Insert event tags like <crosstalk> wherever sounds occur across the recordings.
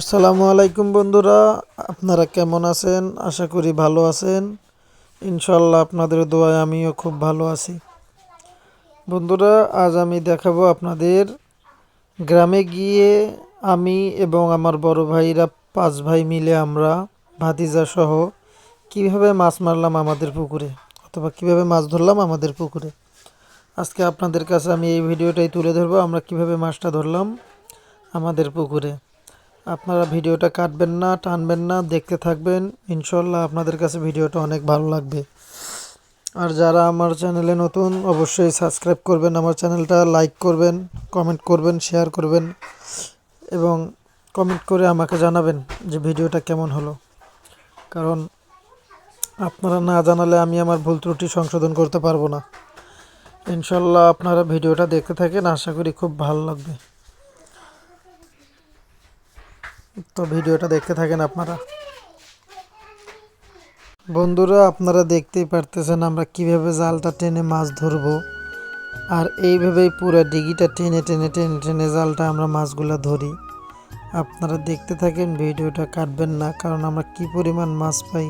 আসসালামু আলাইকুম বন্ধুরা, আপনারা কেমন আছেন? আশা করি ভালো আছেন। ইনশাল্লাহ আপনাদের দোয়ায় আমিও খুব ভালো আছি। বন্ধুরা, আজ আমি দেখাবো আপনাদের গ্রামে গিয়ে আমি এবং আমার বড় ভাইরা পাঁচ ভাই মিলে আমরা ভাতিজা সহ কীভাবে মাছ মারলাম আমাদের পুকুরে অথবা কীভাবে মাছ ধরলাম আমাদের পুকুরে। আজকে আপনাদের কাছে আমি এই ভিডিওটাই তুলে ধরবো, আমরা কীভাবে মাছটা ধরলাম আমাদের পুকুরে। আপনারা ভিডিওটা কাটবেন না, টানবেন না, দেখতে থাকবেন। ইনশাল্লাহ আপনাদের কাছে ভিডিওটা অনেক ভালো লাগবে। আর যারা আমার চ্যানেলে নতুন, অবশ্যই সাবস্ক্রাইব করবেন, আমার চ্যানেলটা লাইক করবেন, কমেন্ট করবেন, শেয়ার করবেন, এবং কমেন্ট করে আমাকে জানাবেন যে ভিডিওটা কেমন হলো। কারণ আপনারা না জানালে আমি আমার ভুল ত্রুটি সংশোধন করতে পারব না। ইনশাল্লাহ আপনারা ভিডিওটা দেখতে থাকেন, আশা করি খুব ভালো লাগবে। তো ভিডিওটা দেখতে থাকেন আপনারা। বন্ধুরা, আপনারা দেখতেই পারতেছেন আমরা কীভাবে জালটা টেনে মাছ ধরবো। আর এইভাবেই পুরো ডিগিটা টেনে টেনে টেনে টেনে জালটা আমরা মাছগুলা ধরি। আপনারা দেখতে থাকেন ভিডিওটা, কাটবেন না, কারণ আমরা কি পরিমাণ মাছ পাই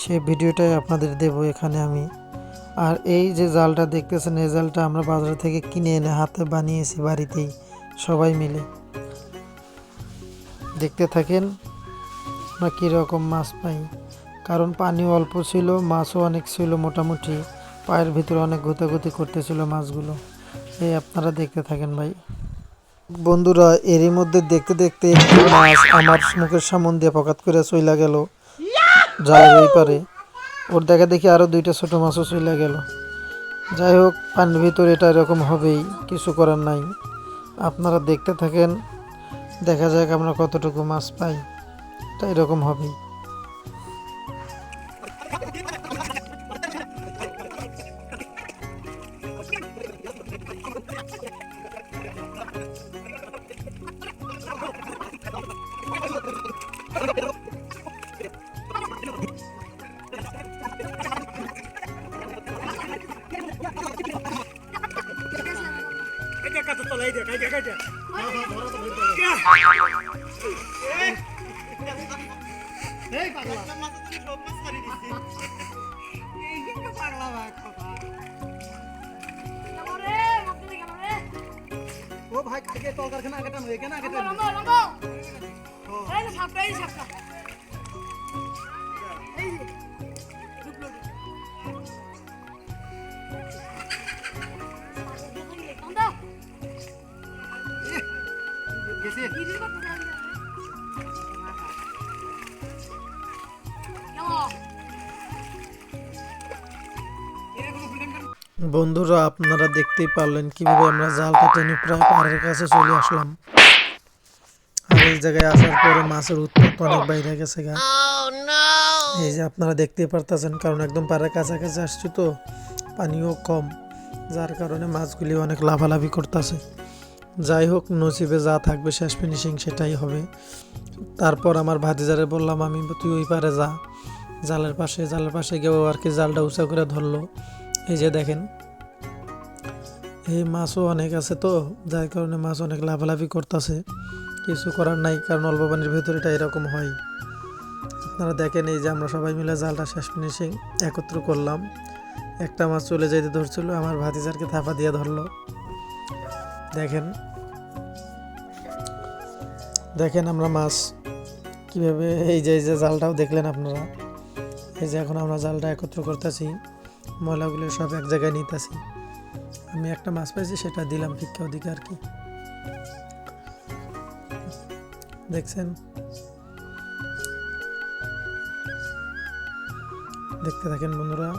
সেই ভিডিওটাই আপনাদের দেব এখানে আমি। আর এই যে জালটা দেখতেছেন, এই জালটা আমরা বাজার থেকে কিনে এনে হাতে বানিয়েছি বাড়িতেই, সবাই মিলে। দেখতে থাকেন আমরা কীরকম মাছ পাই। কারণ পানি অল্প ছিল, মাছও অনেক ছিল মোটামুটি। পায়ের ভিতরে অনেক গুতাগুতি করতেছিল মাছগুলো। এই আপনারা দেখতে থাকেন ভাই। বন্ধুরা, এরই মধ্যে দেখতে দেখতে মাছ আমার মুখের সামন দিয়ে পকাত করে চইলা গেল। জালের ওই পারে। ওর দেখা দেখি আরও দুইটা ছোট মাছও চইলা গেল। যাই হোক, পানির ভিতরে এটা এরকম হবেই, কিছু করার নাই। আপনারা দেখতে থাকেন দেখা যাক আমরা কতটুকু মাছ পাই। তো এরকম হবেই <laughs> ও ভাই আগে তরকারখানা আগে টানো এখানে আগে টানো গেছে বন্ধুরা, আপনারা দেখতেই পারলেন কীভাবে আমরা জালটা টেনে প্রায় পাহাড়ের কাছে চলে আসলাম। আর এই জায়গায় আসার পরে মাছের উৎপাত অনেক বাইরে গেছে গা। এই যে আপনারা দেখতেই পারতেছেন, কারণ একদম পাড়ের কাছাকাছি আসছি তো, পানিও কম, যার কারণে মাছগুলি অনেক লাভালাভি করতেছে। যাই হোক, নসিবে যা থাকবে শেষ ফিনিশিং সেটাই হবে। তারপর আমার ভাতিজারে বললাম, আমি, তুই ওই পারে যা। জালের পাশে জালের পাশে গিয়েও আর কি জালটা উঁচা করে ধরলো। এই যে দেখেন, এই মাছও অনেক আছে তো, যার কারণে মাছ অনেক লাফালাফি করতেছে। কিছু করার নাই, কারণ অল্প পানির ভেতরে এটা এরকম হয়। আপনারা দেখেন এই যে আমরা সবাই মিলে জালটা শেষ ফিনিশিং একত্র করলাম। একটা মাছ চলে যেতে ধরছিল, আমার ভাতিজারকে থাপা দিয়ে ধরলো। দেখেন। দেখেন আমরা মাছ কীভাবে, এই যে এই যে জালটাও দেখলেন আপনারা? এই যে এখন আমরা জালটা একত্র করতেছি, ময়লাগুলো সব এক জায়গায় নিতেছি। আমি একটা মাছ পাইছি, সেটা দিলাম ভিক্ষা ওদিকে আর কি। দেখছেন? দেখতে থাকেন বন্ধুরা,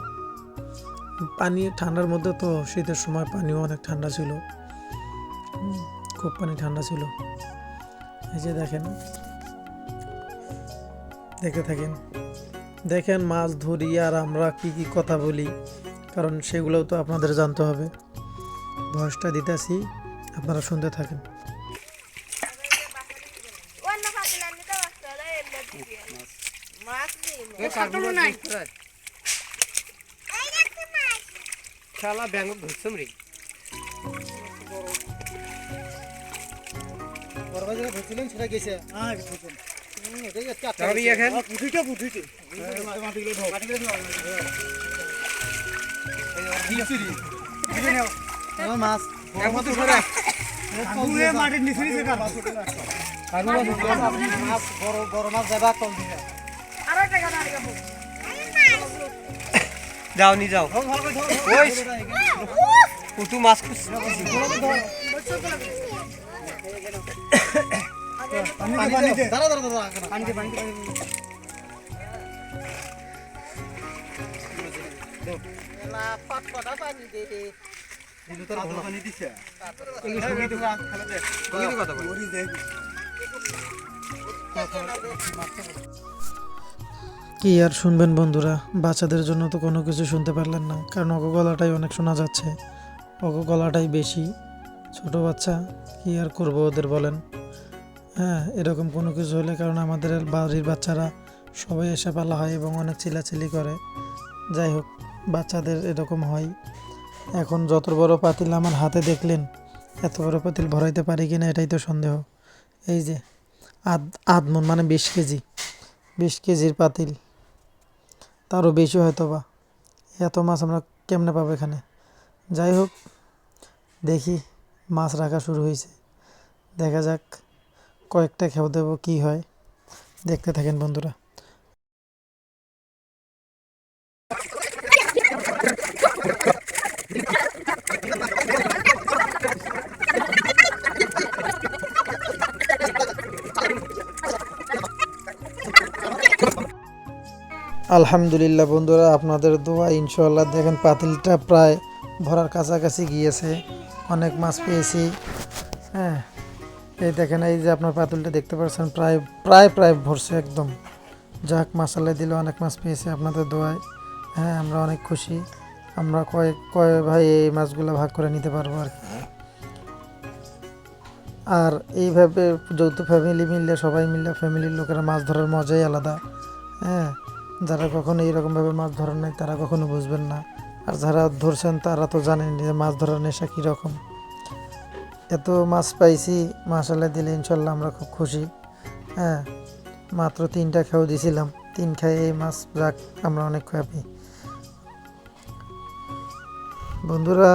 পানি ঠান্ডার মধ্যে তো শীতের সময় পানিও অনেক ঠান্ডা ছিল। খুব পানি ঠান্ডা ছিল। এই যে দেখেন। দেখতে থাকেন। দেখেন মাছ ধরি আর আমরা কি কি কথা বলি কারণ সেগুলোও তো আপনাদের জানতে হবে। ভয়েসটা দিতেছি আপনারা শুনতে থাকেন। শালা ব্যাঙ্গ ধরছম রে। যেটা সেটা গেছে। হ্যাঁ মাছ। মাটির নিচে নিচে মাছ বড় বড় মাছ যাবা কম যাও নি যাও। ওই। পুটু মাছ খুঁজছি। কি আর শুনবেন বন্ধুরা? বাচ্চাদের জন্য তো কোনো কিছু শুনতে পারলেন না, কারণ অগো গলাটাই অনেক শোনা যাচ্ছে। অগো গলাটাই বেশি। ছোট বাচ্চা, কি আর করব ওদের বলেন? হ্যাঁ এরকম কোনো কিছু হলে কারণ আমাদের বাড়ির বাচ্চারা সবাই এসে পালা হয় এবং অনেক চিলাচিলি করে। যাই হোক, বাচ্চাদের এরকম হয়। এখন যত বড় পাতিল আমার হাতে দেখলেন, এত বড় পাতিল ভরাইতে পারি কিনা এটাই তো সন্দেহ। এই যে, আধ আধ মন মানে বিশ কেজি, বিশ কেজির পাতিল। তারও বেশি হয়তো বা এত মাছ আমরা কেমনে পাবো এখানে? যাই হোক, দেখি। মাছ রাখা শুরু হয়েছে। দেখা যাক কয়েকটা খেয়ে দেবো কী হয়। দেখতে থাকেন বন্ধুরা। আলহামদুলিল্লাহ বন্ধুরা, আপনাদের দোয়া ইনশাল্লাহ দেখেন পাতিলটা প্রায় ভরার কাছাকাছি গিয়েছে। অনেক মাছ পেয়েছি। হ্যাঁ এই দেখেন, এই যে আপনার পাতুলটা দেখতে পাচ্ছেন, প্রায় প্রায় প্রায় ভরছে একদম। যাক মাসালে দিলে, অনেক মাছ পেয়েছি আপনাদের দোয়ায়। হ্যাঁ আমরা অনেক খুশি। আমরা কয়েক কয় ভাই এই মাছগুলো ভাগ করে নিতে পারব আর কি। আর এইভাবে যৌথ ফ্যামিলি মিললে, সবাই মিললে ফ্যামিলির লোকেরা মাছ ধরার মজাই আলাদা। হ্যাঁ যারা কখনো এইরকমভাবে মাছ ধরেন নাই, তারা কখনো বুঝবেন না। আর যারা ধরছেন তারা তো জানেন যে মাছ ধরার নেশা কীরকম। এত মাছ পাইছি মাসাল্লাহ দিলে ইনশাল্লাহ আমরা খুব খুশি। হ্যাঁ মাত্র তিনটা খেয়েও দিছিলাম, তিন খাই এই মাছ যাক, আমরা অনেক হ্যাপি বন্ধুরা,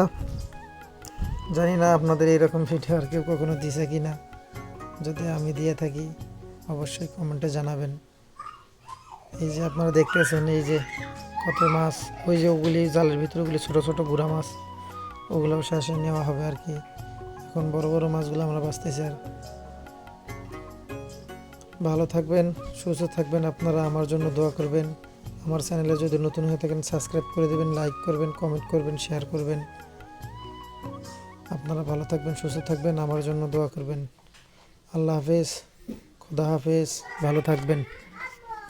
জানি না আপনাদের এরকম ভিডিও আর কেউ কখনো দিছে কি না যদি আমি দিয়ে থাকি, অবশ্যই কমেন্টে জানাবেন। এই যে আপনারা দেখতেছেন, এই যে কত মাছ, ওই যে ওগুলি জালের ভিতরে ওগুলি ছোটো ছোটো গুড়া মাছ, ওগুলোও শেষে নেওয়া হবে আর কি। এখন বড় বড় মাছগুলো আমরা বাঁচতেছি আর। ভালো থাকবেন, সুস্থ থাকবেন আপনারা, আমার জন্য দোয়া করবেন। আমার চ্যানেলে যদি নতুন হয়ে থাকেন, সাবস্ক্রাইব করে দেবেন, লাইক করবেন, কমেন্ট করবেন, শেয়ার করবেন। আপনারা ভালো থাকবেন, সুস্থ থাকবেন, আমার জন্য দোয়া করবেন। আল্লাহ হাফেজ, খুদা হাফেজ, ভালো থাকবেন।